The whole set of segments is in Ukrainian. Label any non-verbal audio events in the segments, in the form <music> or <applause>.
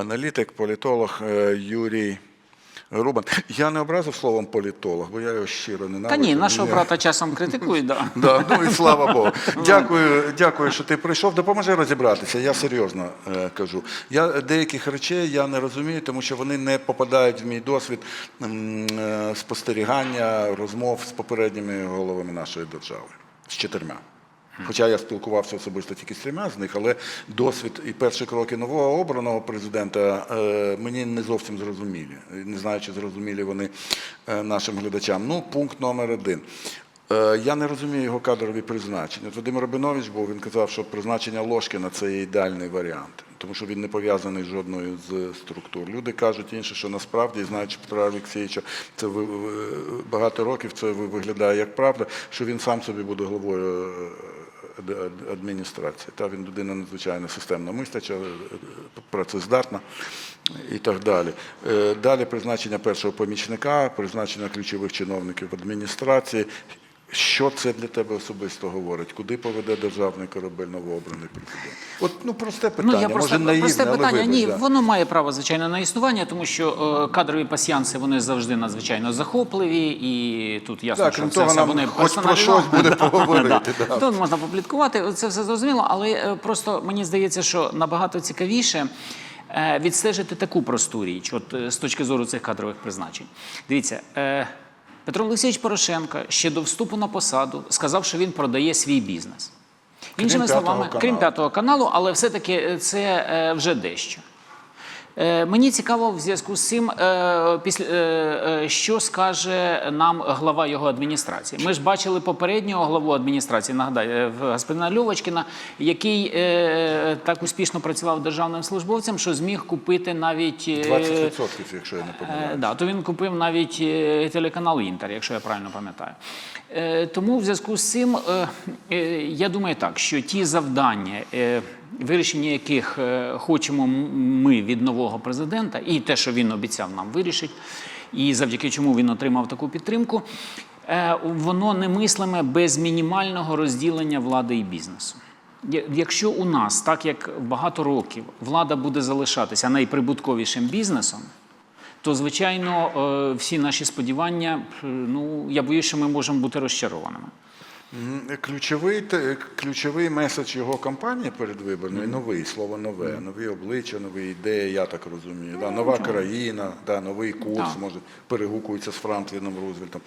аналітик, політолог е, Юрій Рубан. Я не образив словом політолог, бо я його щиро Та ненавиджу. ні, нашого Я- брата часом критикують, да. <laughs> Да, ну і слава Богу. <laughs> Дякую, дякую, що ти прийшов. Допоможи розібратися. Я серйозно е, кажу. Я деяких речей я не розумію, тому що вони не попадають в мій досвід е, спостерігання, розмов з попередніми головами нашої держави з чотирма. Хоча я спілкувався особисто тільки з трьома з них, але досвід і перші кроки нового обраного президента е, мені не зовсім зрозумілі. Не знаю, чи зрозумілі вони е, нашим глядачам. Ну, пункт номер один. Е, Я не розумію його кадрові призначення. От Вадим Рабинович був, він казав, що призначення Ложкіна це є ідеальний варіант, тому що він не пов'язаний з жодною з структур. Люди кажуть інше, що насправді, знаючи Петра Олексійовича, це багато років це виглядає як правда, що він сам собі буде головою адміністрації. Та він людина надзвичайно системно мисляча, е, працездатна і так далі. Е, Далі призначення першого помічника, призначення ключових чиновників адміністрації. Що це для тебе особисто говорить? Куди поведе державний корабель новообраний президент? От ну просте питання, Ну, я просто може наївне, просте але питання. вибач, Ні, да. воно має право звичайно на існування, тому що е, кадрові пасіянси вони завжди надзвичайно захопливі, і тут ясно, Так, що це все вони хоч про щось буде <laughs> поговорити, Да. да. Тут можна попліткувати, це все зрозуміло, але е, просто мені здається, що набагато цікавіше. е, Відстежити таку просту річ, от е, з точки зору цих кадрових призначень. Дивіться, е, Петро Олексійович Порошенко ще до вступу на посаду сказав, що він продає свій бізнес. Іншими словами, каналу. крім п'ятого каналу, але все-таки е, це е, вже дещо. Е, Мені цікаво в зв'язку з цим, е, е, що скаже нам глава його адміністрації. Ми ж бачили попереднього главу адміністрації, нагадаю, господина Льовочкіна, який так успішно працював державним службовцем, що зміг купити навіть е, 20%, якщо я не помиляюсь. Да, то він купив навіть телеканал Інтер, якщо я правильно пам'ятаю. Тому в зв'язку з цим я думаю так, що ті завдання, вирішення яких е, хочемо ми від нового президента, і те, що він обіцяв нам вирішить, і завдяки чому він отримав таку підтримку, е, воно немислиме без мінімального розділення влади і бізнесу. Якщо у нас, так як багато років, влада буде залишатися найприбутковішим бізнесом, то звичайно е, всі наші сподівання, ну я боюсь, що ми можемо бути розчарованими. Ключовий, ключовий меседж його кампанії передвиборної новий, слово нове, нові обличчя, нові ідеї, я так розумію. Да, нова країна, да, новий курс, може, перегукується з Франкліном Рузвельтом.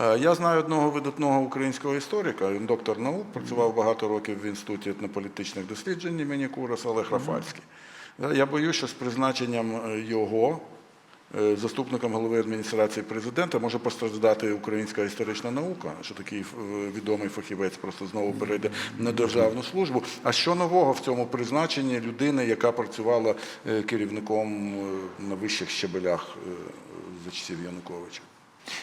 Е, Я знаю одного видатного українського історика, він доктор наук, працював багато років в інституті етнополітичних досліджень імені Кураса Олег Рафальський. Е, Я боюсь, що з призначенням е, його Заступником голови адміністрації президента може постраждати українська історична наука, що такий е, відомий фахівець просто знову перейде на державну службу. А що нового в цьому призначенні людини, яка працювала е, керівником е, на вищих щебелях е, за часів Януковича?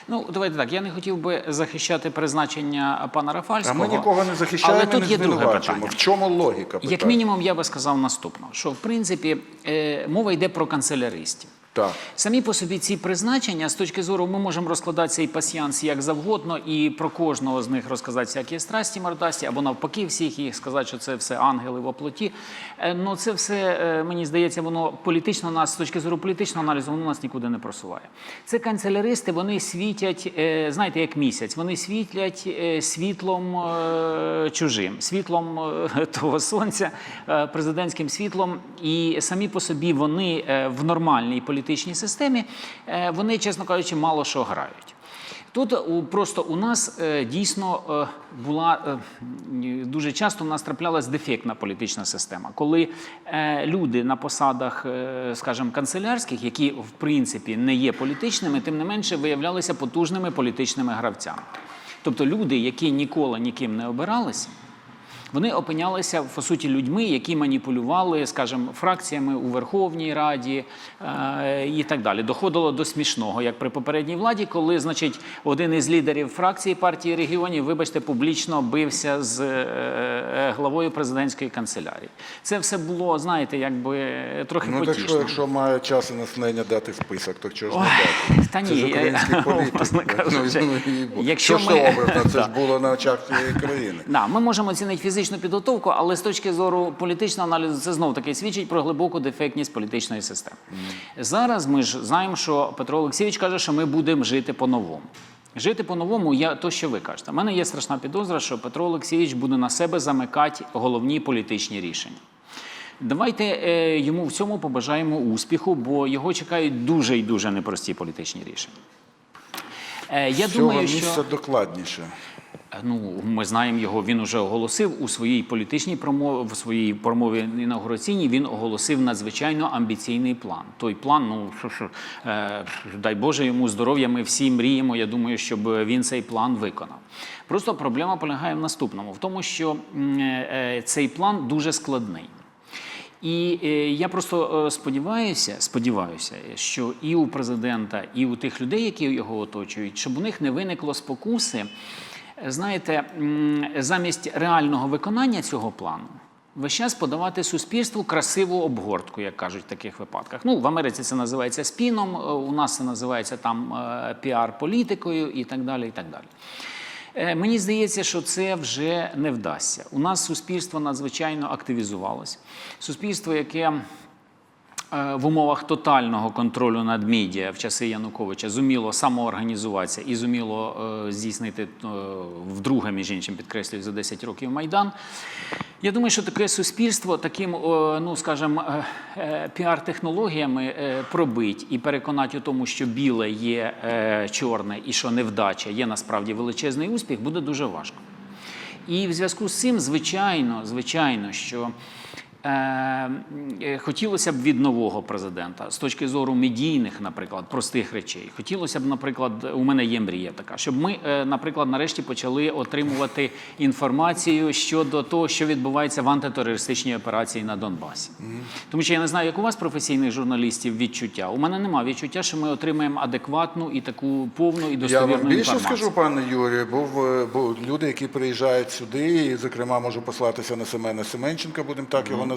Ну давайте так. Я не хотів би захищати призначення пана А ми нікого не захищаємо, але тут не є друге питання. В чому логіка? Як мінімум, я би сказав наступно: що в принципі е, мова йде про канцеляристів. Так. Самі по собі ці призначення з точки зору ми можемо розкладати цей пасіянс як завгодно, і про кожного з них розказати всякі страсті мордасті, або навпаки, всіх їх сказати, що це все ангели в оплоті. Е, Ну це все е, мені здається, воно політично нас з точки зору політичного аналізу, воно нас нікуди не просуває. Це канцеляристи, вони світять, е, знаєте, як місяць, вони світлять світлом чужим, світлом того сонця, президентським світлом, і самі по собі вони в нормальній політичній системі, е, вони, чесно кажучи, мало що грають. Тут просто у нас е, дійсно е, була дуже часто у нас траплялась дефектна політична система, коли люди на посадах, скажімо, канцелярських, які в принципі не є політичними, тим не менше виявлялися потужними політичними гравцями. Тобто люди, які ніколи ніким не обиралися, вони опинялися по суті людьми, які маніпулювали, скажімо, фракціями у Верховній Раді е, і так далі. Доходило до смішного, як при попередній владі, коли, значить, один із лідерів фракції партії регіонів, вибачте, публічно бився з е, е, главою президентської канцелярії. Це все було, знаєте, якби трохи Ну потішно. якщо має час і натхнення дати список, то чого ж не дати? та Це ж <laughs> кажучи, Ну, і- якщо що ми- це образно? Це ж <laughs> було на очах країни. Да, ми можемо оцінити фізично. Фізичну підготовку, але з точки зору політичного аналізу це знов таки свідчить про глибоку дефектність політичної системи. Зараз ми ж знаємо, що Петро Олексійович каже, що ми будемо жити по-новому. Жити по-новому, я то, що ви кажете. У мене є страшна підозра, що Петро Олексійович буде на себе замикати головні політичні рішення. Давайте е, йому в цьому побажаємо успіху, бо його чекають дуже і дуже непрості політичні рішення. Е, я З цього думаю, місця що докладніше. Ну ми знаємо його. Він уже оголосив у своїй політичній промові, в своїй промові інаугураційній. Він оголосив надзвичайно амбіційний план. Той план, ну е, дай Боже йому здоров'я. Ми всі мріємо. Я думаю, щоб він цей план виконав. Просто проблема полягає в наступному: в тому, що е, цей план дуже складний. І е, я просто е, сподіваюся, сподіваюся, що і у президента, і у тих людей, які його оточують, щоб у них не виникло спокуси, е, знаєте, замість реального виконання цього плану. Весь час подавати суспільству красиву обгортку, як кажуть в таких випадках. Ну, в Америці це називається спіном, е, у нас це називається там е, піар-політикою і так далі. І так далі. Е, Мені здається, що це вже не вдасться. У нас суспільство надзвичайно активізувалось. Суспільство, яке в умовах тотального контролю над медіа в часи Януковича зуміло самоорганізуватися і зуміло е, здійснити е, вдруге, між іншим, підкреслюю, за 10 років Майдан. Я думаю, що таке суспільство таким, ну скажімо, е, е, піар-технологіями е, пробить і переконати у тому, що біле є е, чорне і що невдача є насправді величезний успіх, буде дуже важко. І в зв'язку з цим, звичайно, звичайно, що е, е, хотілося б від нового президента з точки зору медійних, наприклад, простих речей. Хотілося б, наприклад, у мене є мрія така, щоб ми, е, наприклад, нарешті почали отримувати інформацію щодо того, що відбувається в антитерористичній операції на Донбасі. Тому що я не знаю, як у вас професійних журналістів відчуття. У мене немає відчуття, що ми отримаємо адекватну і таку повну і Я достовірну вам більше інформацію. скажу, пане Юрію, е, був люди, які приїжджають сюди, і, зокрема, можу послатися на Семена Семенченка, будемо так його називати.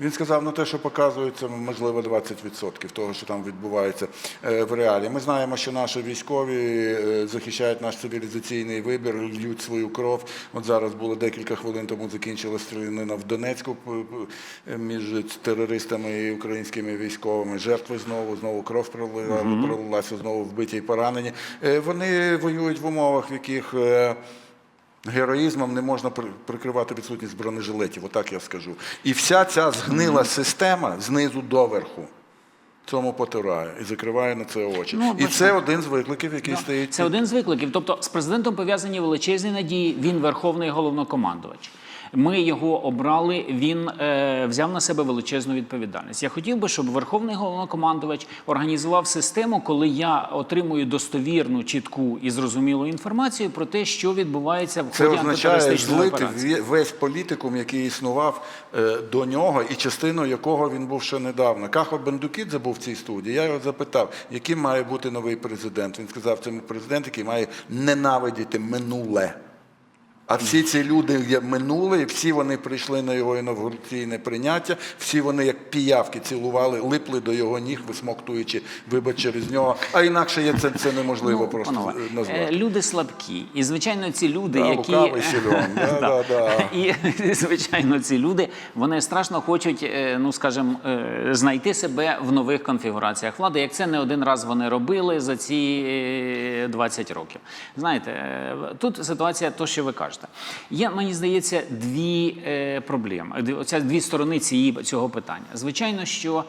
Він сказав, ну те, що показується, можливо, 20% того, що там відбувається е, в реалі. Ми знаємо, що наші військові е, захищають наш цивілізаційний вибір, льють свою кров. От зараз було декілька хвилин тому закінчилася стрілянина в Донецьку між терористами і українськими військовими. Жертви знову, знову кров пролила, пролилася, знову вбиті і поранені. Е, Вони воюють в умовах, в яких героїзмом не можна при- прикривати відсутність бронежилетів, отак я скажу. І вся ця згнила система знизу доверху. Цьому потирає і закриває на це очі. Ну, і це один з викликів, який Ну, стоїть. Це один з викликів. Тобто з президентом пов'язані величезні надії. Він верховний головнокомандувач. Ми його обрали. Він е, взяв на себе величезну відповідальність. Я хотів би, щоб верховний головнокомандувач організував систему, коли я отримую достовірну, чітку і зрозумілу інформацію про те, що відбувається в Це ході означає злити весь політикум, який існував е, до нього, і частиною якого він був ще недавно. Кахо Бендукідзе був в цій студії. Я його запитав, яким має бути новий президент. Він сказав, це президент, який має ненавидіти минуле. А всі ці люди є минуле, і всі вони прийшли на його інавгураційне прийняття, всі вони, як піявки, цілували, липли до його ніг, висмоктуючи вибач через нього. А інакше є це, це неможливо Ну, просто панове, назвати. е, Люди слабкі, і звичайно, ці люди, Да, які лукавий. <laughs> Да, да, да. і <laughs> звичайно, ці люди вони страшно хочуть, е, ну скажімо, е, знайти себе в нових конфігураціях влади. Як це не один раз вони робили за ці е, 20 років. Знаєте, тут ситуація, то що ви кажете. Є, мені здається, дві е, проблеми. Оця дві сторони цієї цього питання. Звичайно, що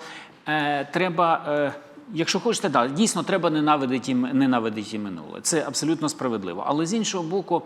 е, треба. Е, Якщо хочете, да, дійсно треба ненавидити, ненавидити минуле. Це абсолютно справедливо. Але з іншого боку,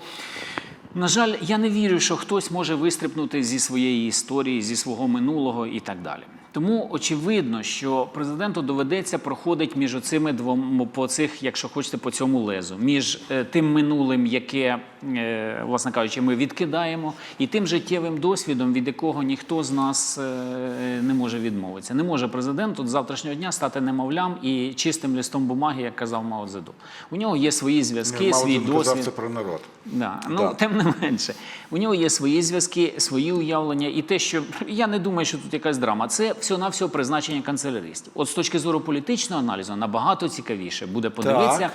на жаль, я не вірю, що хтось може вистрибнути зі своєї історії, зі свого минулого і так далі. Тому очевидно, що президенту доведеться проходити між оцими двома по цих, якщо хочете, по цьому лезу, між е, тим минулим, яке, е, власне кажучи, ми відкидаємо, і тим життєвим досвідом, від якого ніхто з нас е, не може відмовитися. Не може президент от завтрашнього дня стати немовлям і чистим листом бумаги, як казав Мао Цзедун. У нього є свої зв'язки, свій Цзедун казав досвід. це про народ. Да. Ну, Да. тим не менше, у нього є свої зв'язки, свої уявлення, і те, що я не думаю, що тут якась драма. Це всього-навсього призначення канцеляристів. От з точки зору політичного аналізу набагато цікавіше буде подивитися.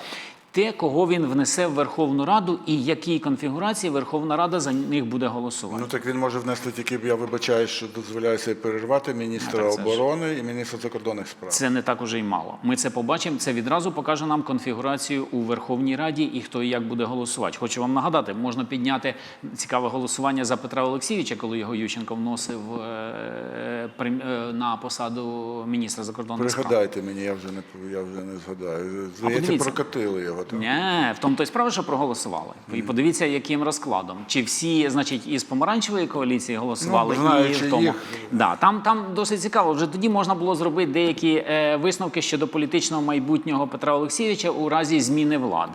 Те, кого він внесе в Верховну Раду, і якій конфігурації Верховна Рада за них буде голосувати. Ну так він може внести тільки, я вибачаю, що дозволяю себе перервати міністра А, оборони і міністра закордонних справ. Це не так уже й мало. Ми це побачимо. Це відразу покаже нам конфігурацію у Верховній Раді і хто і як буде голосувати. Хочу вам нагадати, можна підняти цікаве голосування за Петра Олексійовича, коли його Ющенко вносив е, е, на посаду міністра закордонних справ. Пригадайте мені, я вже не я вже не згадаю. Здається, прокатили його там. Ні, в тому то й справа, що проголосували. І подивіться, яким розкладом. Чи всі, значить, із помаранчевої коаліції голосували, Ну, знаючи і в тому. їх. Да, там, там досить цікаво. Вже тоді можна було зробити деякі е, висновки щодо політичного майбутнього Петра Олексійовича у разі зміни влади.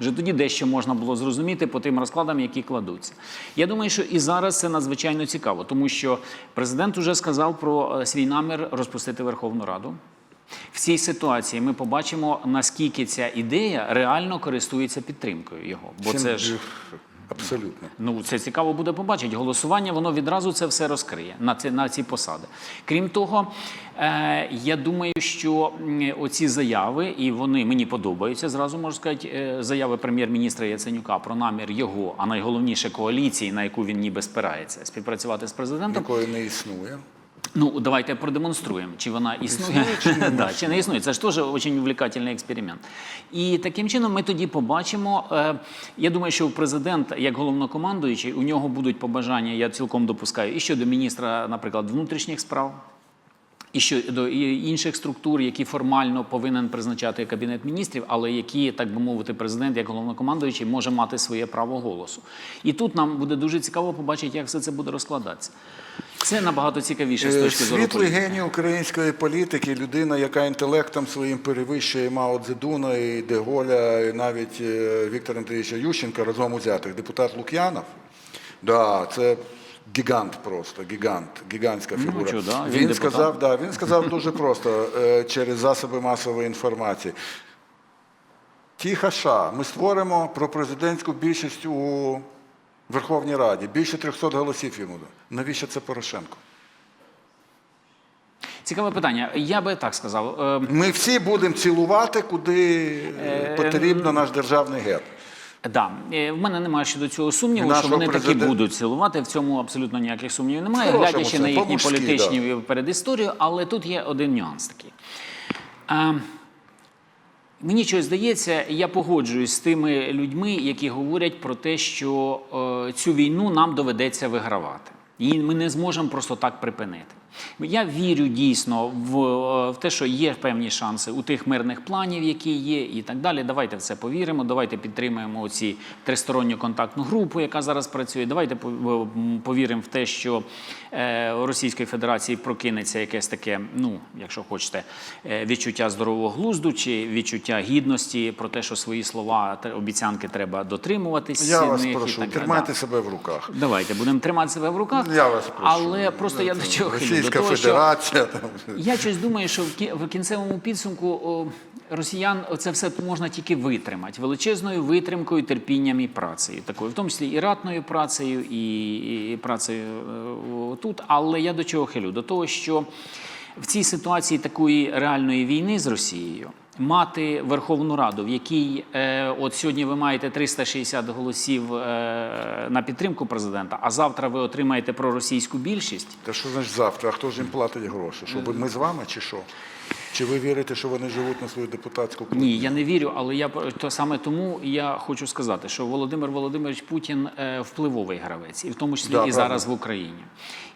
Вже тоді дещо можна було зрозуміти по тим розкладам, які кладуться. Я думаю, що і зараз це надзвичайно цікаво, тому що президент уже сказав про е, свій намір розпустити Верховну Раду. Цій ситуації ми побачимо, наскільки ця ідея реально користується підтримкою його. Бо це ж абсолютно. ну це цікаво буде побачити. Голосування воно відразу це все розкриє на ці, на ці посади. Крім того, е, я думаю, що оці заяви, і вони мені подобаються. Зразу можу сказати, е, заяви прем'єр-міністра Яценюка про намір його, а найголовніше коаліції, на яку він ніби спирається, співпрацювати з президентом. Якої не існує. Ну, давайте продемонструємо, чи вона існує, <laughs> да, чи не існує. Це ж теж дуже увлекательний експеримент. І таким чином ми тоді побачимо. Е, я думаю, що у президента, як головнокомандуючий, у нього будуть побажання, я цілком допускаю, і щодо міністра, наприклад, внутрішніх справ. І щодо інших структур, які формально повинен призначати кабінет міністрів, але які, так би мовити, президент як головнокомандуючий може мати своє право голосу. І тут нам буде дуже цікаво побачити, як все це буде розкладатися. Це набагато цікавіше з Е, точки зору Світлий політики. геній української політики, людина, яка інтелектом своїм перевищує Мао Цзедуна і Деголя, і навіть е, Віктора Андрійовича Ющенка разом узятих. Депутат Лук'янов. Да, це гігант просто, гігант, гігантська фігура. що, да, він він, сказав, да, він сказав дуже просто е, через засоби масової інформації. Тиха ша, ми створимо пропрезидентську більшість у Верховній Раді. Більше 300 голосів йому. Навіщо це Порошенко? Цікаве питання. Я би так сказав. Е, Ми всі будемо цілувати, куди е, потрібно наш державний герб. Да, Е, в мене немає щодо цього сумніву, Нашого що вони таки будуть цілувати. В цьому абсолютно ніяких сумнівів немає, Хорошому глядячи це, на їхні політичні передісторію, але тут є один нюанс такий. Мені щось здається, я погоджуюсь з тими людьми, які говорять про те, що е, цю війну нам доведеться вигравати. і ми не зможемо просто так припинити. Я вірю дійсно в, е, в те, що є певні шанси у тих мирних планів, які є, і так далі. Давайте в це повіримо. Давайте підтримаємо ці тристоронню контактну групу, яка зараз працює. Давайте повіримо в те, що е, Російської Федерації прокинеться якесь таке, ну якщо хочете, е, відчуття здорового глузду чи відчуття гідності про те, що свої слова обіцянки треба дотримуватись. Я вас них і прошу, так- тримайте да. себе в руках. Давайте будемо тримати себе в руках. Я вас прошу. Але просто я до чого До Російська того, Федерація. Що... я щось думаю, що в кі- в кінцевому підсумку о, росіян це все можна тільки витримати величезною витримкою, терпінням і працею, такою, в тому числі і ратною працею, і, і працею е, тут. Але я до чого хилю? До того, що в цій ситуації такої реальної війни з Росією. Мати Верховну Раду, в якій е, от сьогодні ви маєте 360 голосів е, на підтримку президента, а завтра ви отримаєте проросійську більшість. Та що значить завтра? А хто ж їм платить гроші? Щоб ми з вами чи що? Чи ви вірите, що вони живуть на свою депутатську платню? Ні, я не вірю, але я то саме тому я хочу сказати, що Володимир Володимирович Путін е, впливовий гравець, і в тому числі Да, і правда. зараз в Україні.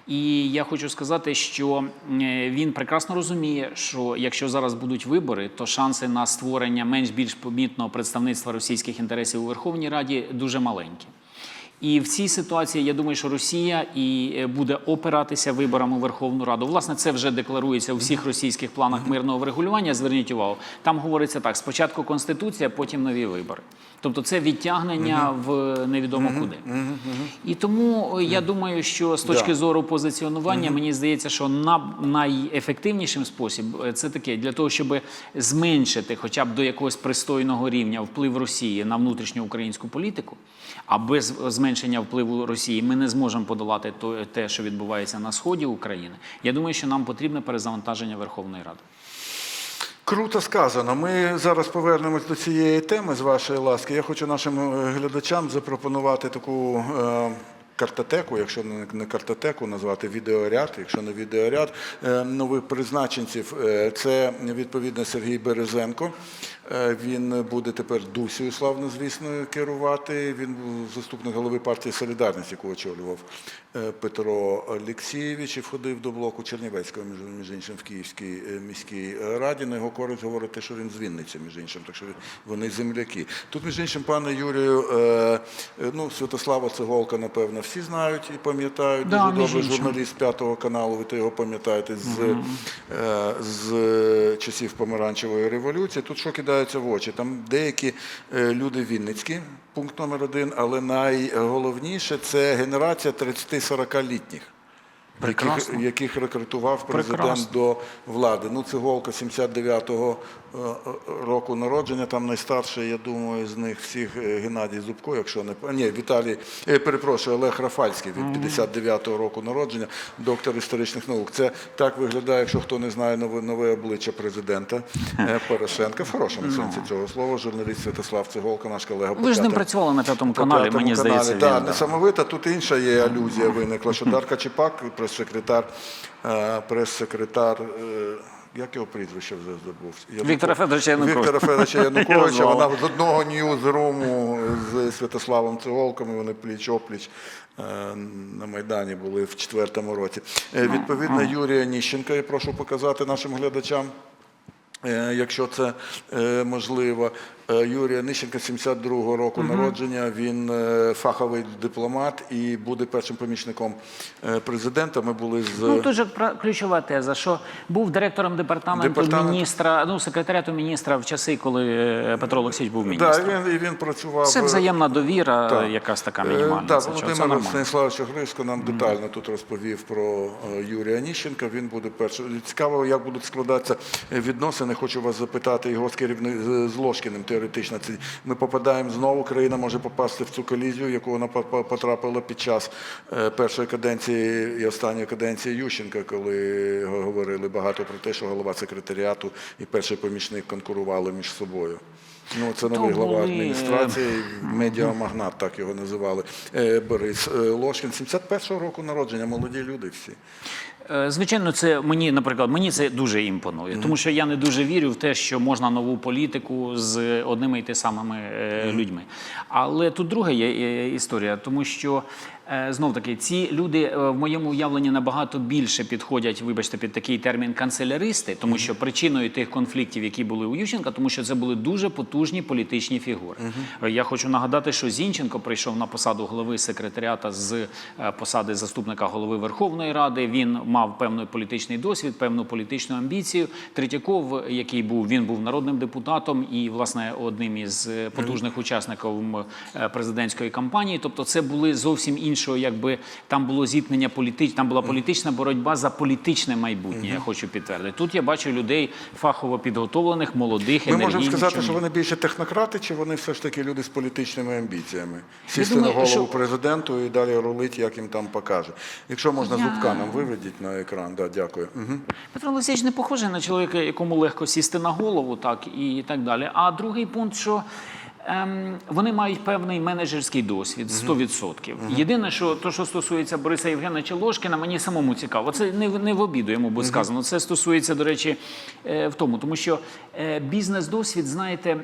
І я хочу сказати, що він прекрасно розуміє, що якщо зараз будуть вибори, то шанси на створення менш більш помітного представництва російських інтересів у Верховній Раді дуже маленькі. І в цій ситуації я думаю, що Росія і е, буде опиратися виборам у Верховну Раду. Власне, це вже декларується у всіх російських планах мирного врегулювання. Зверніть увагу, там говориться так: спочатку конституція, потім нові вибори. Тобто це відтягнення в невідомо куди. І тому е, я думаю, що з точки зору позиціонування, мені здається, що на найефективнішим спосіб е, це таке для того, щоб зменшити хоча б до якогось пристойного рівня вплив Росії на внутрішню українську політику. А без зменшення впливу Росії ми не зможемо подолати те, що відбувається на сході України. Я думаю, що нам потрібне перезавантаження Верховної Ради. Круто сказано. Ми зараз повернемось до цієї теми з вашої ласки. Я хочу нашим е, глядачам запропонувати таку е, картотеку, якщо не, картотеку, назвати відеоряд, якщо не відеоряд е, нових призначенців. Е, це відповідно Сергій Березенко. Е, Він буде тепер Дусію славно, звісно, керувати. Він був заступник голови партії Солідарність, яку очолював е, Петро Олексійович і входив до блоку Чернівецького, між, іншим, в Київській е, міській раді. На його користь говорить те, що він з Вінниці, між іншим, так що вони земляки. Тут, між іншим, пане Юрію, ну, Святослава Цеголка, напевно, всі знають і пам'ятають. Да, Дуже добре журналіст п'ятого каналу, ви то його пам'ятаєте з, е, з часів помаранчевої революції. Тут що кидається в очі? Там деякі е, люди Вінницькі, пункт номер один, але найголовніше це генерація 30-40-літніх. Яких, Прекрасно. яких рекрутував президент Прекрасно. до влади. Ну, Циголка 79-го е, е, року народження, там найстарший, я думаю, з них всіх е, Геннадій Зубко, якщо не п- ні, Віталій, е, перепрошую, Олег Рафальський від 59-го року народження, доктор історичних наук. Це так виглядає, якщо хто не знає нове, нове обличчя президента е, Порошенка. В хорошому сенсі цього слова. Журналіст Святослав Циголка, наш колега. Ви ж з ним працювали на п'ятому каналі, п'ятому мені каналі. здається. Да, він, да. несамовита. Тут інша є алюзія виникла, що Дарка Чепак, прес-секретар, е, прес-секретар. е, Як його прізвище вже забув? Віктора Федоровича Януковича. Віктора Федоровича <laughs> Януковича. Вона з одного ньюзруму з Святославом Цеголком, вони пліч-опліч е, на Майдані були в четвертому році. Відповідно, Юрія Ніщенка, я прошу показати нашим глядачам. Е, Якщо це е, можливо, Е, Юрія Нищенка, 72-го року народження. Він фаховий дипломат і буде першим помічником президента. Ми були з Ну, тут же ключова теза, що був директором департаменту Департамент. міністра, ну, секретаріату міністра в часи, коли Петро Олексійович був да, міністром. і він, і він працював. Це взяємна довіра, Так. якась така мінімальна. Що, Володимир. Станіславович Гришко нам детально тут розповів про Юрія Ніщенка. Він буде першим. Цікаво, як будуть складатися е, відносини. Хочу вас запитати його з керівник з- Ложкіним теоретично. Це ми попадаємо знову. Країна може попасти в цю колізію, яку вона по- по- потрапила під час е, першої каденції і останньої каденції Ющенка, коли говорили багато про те, що голова секретаріату і перший помічник конкурували між собою. Ну, це новий глава були, е, адміністрації, медіамагнат, так його називали. Е, Борис е, Ложкін, 71-го року народження, молоді люди всі. Звичайно, це мені, наприклад, мені це дуже імпонує, тому що я не дуже вірю в те, що можна нову політику з одними і те самими людьми. Але тут друга є історія, тому що знов таки ці люди е, в моєму уявленні набагато більше підходять, вибачте, під такий термін канцеляристи, тому що причиною тих конфліктів, які були у Ющенка, тому що це були дуже потужні політичні фігури. Е, Я хочу нагадати, що Зінченко прийшов на посаду голови секретаріата з е, посади заступника голови Верховної Ради. Він мав певний політичний досвід, певну політичну амбіцію. Третьяков, який був, він був народним депутатом і, власне, одним із е, потужних учасників е, президентської кампанії. Тобто, це були зовсім іншого, якби там було зіткнення політич, там була політична боротьба за політичне майбутнє. Я хочу підтвердити. Тут я бачу людей фахово підготовлених, молодих, Ми можемо сказати, що вони більше технократи, чи вони все ж таки люди з політичними амбіціями? Сісти на голову що- президенту і далі рулить, як їм там покаже. Якщо можна, зубка нам виведіть на екран. Да, дякую. Угу. Петро Олексійович не похожий на чоловіка, якому легко сісти на голову, так і так далі. А другий пункт, що вони мають певний менеджерський досвід 100%. Єдине, що то, що стосується Бориса Євгеновича Ложкіна, мені самому цікаво. Це не, не в обіду йому буде сказано. Це стосується, до речі, е, в тому, тому що е, бізнес-досвід, знаєте,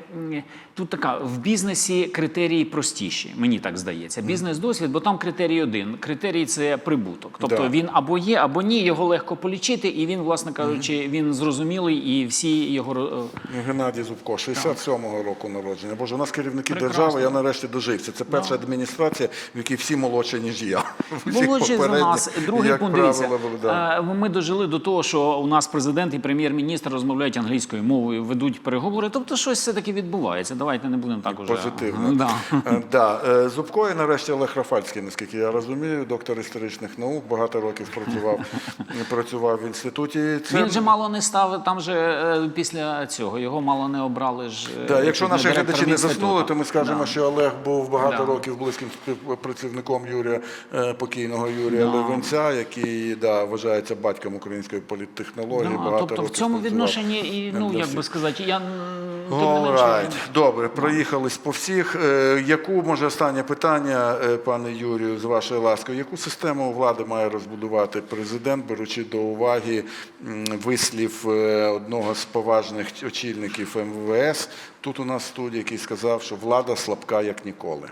тут така в бізнесі критерії простіші, мені так здається. Бізнес-досвід, бо там критерій один. Критерій це прибуток. Тобто він або є, або ні, його легко полічити, і він, власне кажучи, він зрозумілий, і всі його е, Геннадій Зубко, 67-го року народження. Боже, у нас керівники Прекрасно. держави, я нарешті дожився. Це перша адміністрація, в якій всі молодші, ніж я. <laughs> Молодші за нас. Другий пункт дивіться. да. Е, Ми дожили до того, що у нас президент і прем'єр-міністр розмовляють англійською мовою, ведуть переговори. Тобто щось все таки відбувається. Давайте не будемо так уже. Позитивно. <laughs> Да. Е, Да. Е, Зубко і нарешті Олег Рафальський, наскільки я розумію, доктор історичних наук, багато років працював, <laughs> працював в інституті. Це... Він же мало не став там же після цього. Його мало не обрали ж. Да, якщо наші глядачі не інституту. то ми скажемо, Да. що Олег був багато Да. років близьким співпрацівником Юрія е, покійного Юрія Левенця, який да, вважається батьком української політтехнології. Да, багато тобто в цьому відношенні, і, ну як би сказати, я All right. Добре, проїхались по всіх. Е, Яку, може, останнє питання, е, пане Юрію, з вашої ласки, яку систему влади має розбудувати президент, беручи до уваги вислів одного з поважних очільників МВС тут у нас студії, який сказав, що влада слабка як ніколи.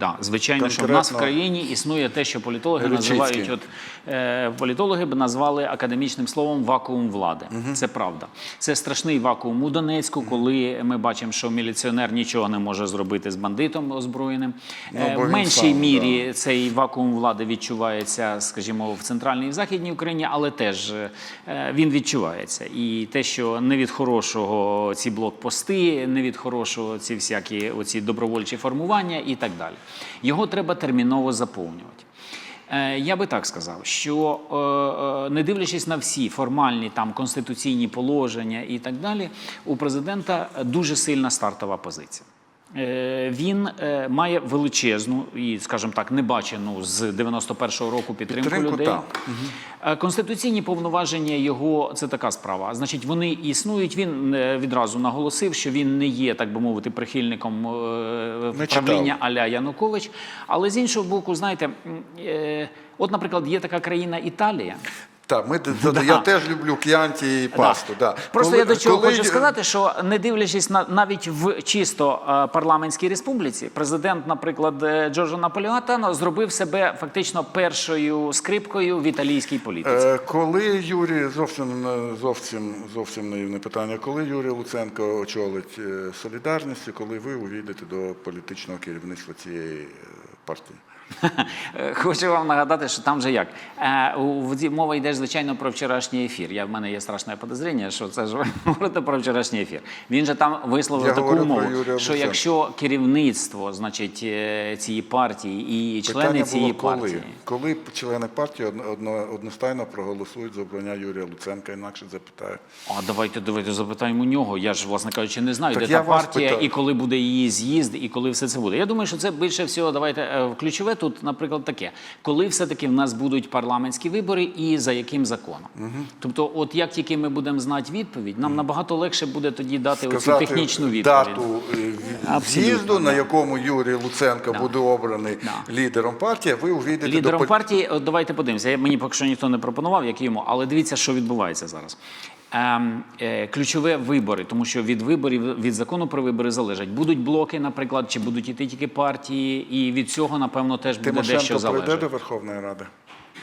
Да, звичайно, що в нас в країні існує те, що політологи називають, от е, політологи б назвали академічним словом вакуум влади. Це правда. Це страшний вакуум у Донецьку, коли ми бачимо, що міліціонер нічого не може зробити з бандитом озброєним. Е, в меншій сам, мірі цей вакуум влади відчувається, скажімо, в центральній і в західній Україні, але теж е, він відчувається. І те, що не від хорошого ці блокпости, не від хорошого ці всякі оці добровольчі формування і так далі. Його треба терміново заповнювати. Е, Я би так сказав, що е, е, не дивлячись на всі формальні там конституційні положення і так далі, у президента дуже сильна стартова позиція. Е, Він е, має величезну і, скажімо так, небачену з 91-го року підтримку, Підтримку, людей. так. Е, Конституційні повноваження його це така справа. Значить, вони існують. Він відразу наголосив, що він не є, так би мовити, прихильником правління. Аля Янукович. Але з іншого боку, знаєте, от, наприклад, є така країна Італія. Так, ми, я теж люблю к'янті і пасту. Да. Просто Коли- я до чого коли- хочу сказати, що не дивлячись на навіть в чисто е, парламентській республіці, президент, наприклад, е, Джорджо Наполеотано зробив себе фактично першою скрипкою в італійській політиці. Е, Коли Юрій зовсім е, зовсім зовсім наївне питання, коли Юрій Луценко очолить солідарність, коли ви увійдете до політичного керівництва цієї партії? <laughs> Е, Хочу вам нагадати, що там же як Е, мова йде звичайно про вчорашній ефір. Я в мене є страшне подозріння, що це ж ви <laughs> говорите про вчорашній ефір. Він же там висловив Я таку умову, що якщо керівництво, значить, е, цієї партії і члени Питання цієї було коли? партії. Коли члени партії одно- одно- одностайно проголосують за обрання Юрія Луценка, інакше запитаю. А давайте давайте запитаємо у нього. Я ж, власне кажучи, не знаю, Так де та партія питаю. і коли буде її з'їзд, і коли все це буде. Я думаю, що це більше всього. Давайте е, ключове тут, наприклад, таке: коли все-таки в нас будуть парламентські вибори і за яким законом. Тобто, от як тільки ми будемо знати відповідь, нам набагато легше буде тоді дати оцю технічну відповідь. дату е, в'їзду, на якому Юрій Луценко буде обраний Да. лідером партії, ви увійдете Лідером до партії, давайте подивимося. Мені поки що ніхто не пропонував, як йому, але дивіться, що відбувається зараз. Ем, е, ключове вибори, тому що від виборів від закону про вибори залежать. Будуть блоки, наприклад, чи будуть іти тільки партії, і від цього, напевно, теж буде дещо Тимошенко прийде до Верховної Ради.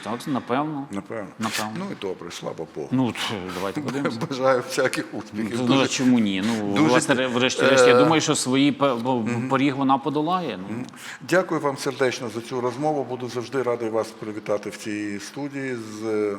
Так, напевно. Напевно. Напевно. Ну і добре, слава Богу. Ну, давайте подивимося. Бажаю всяких успіхів. Ну, Дуже- чому ні? Ну, дуже- власне, врешті-решт, я Е, думаю, що свої поріг вона подолає. Ну. Дякую вам сердечно за цю розмову. Буду завжди радий вас привітати в цій студії з